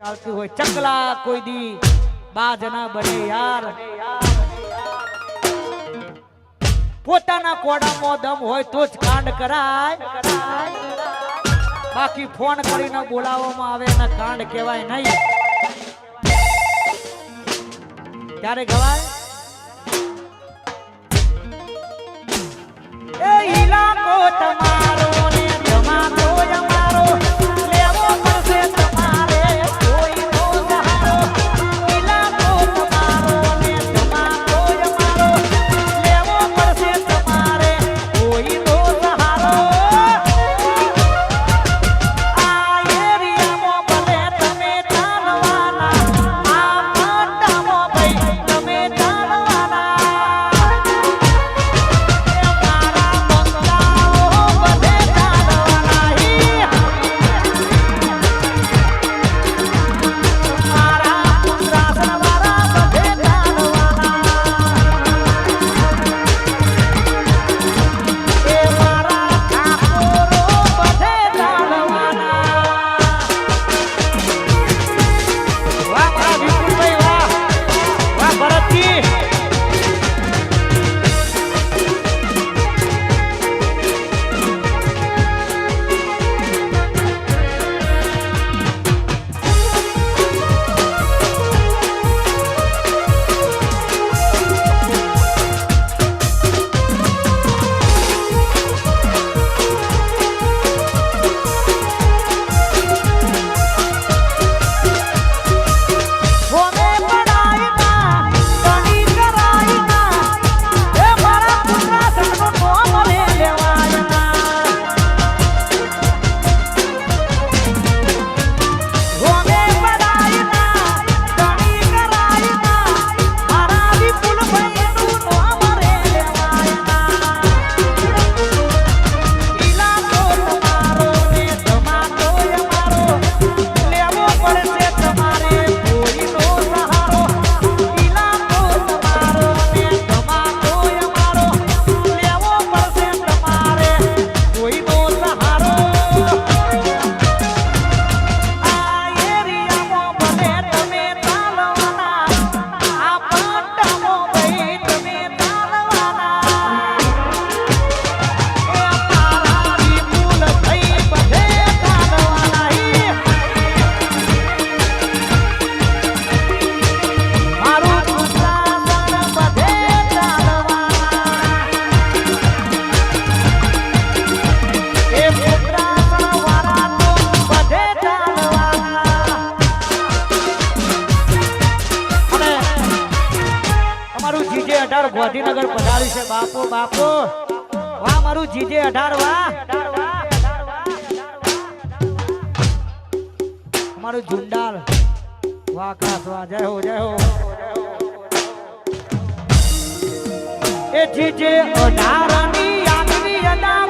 ચાલતી હોય ચકલા કોઈ દી. બાજ ના બને યાર. પોતાના કોડામાં દમ હોય તો જ કાંડ કરાય. બાકી ફોન કરીને બોલાવવામાં આવે ને કાંડ કહેવાય નહીં. ત્યારે ગવાય? અમારું જીજે અઢાર ગોધીનગર પધાર્યું છે. બાપો બાપો. વાહ, મારું જીજે અઢાર, વાહ. અમારું ઝુંડાલ વાહ ખાસ વાહ. જય હો જય હો. એ જીજે અઢારની આગવી અડા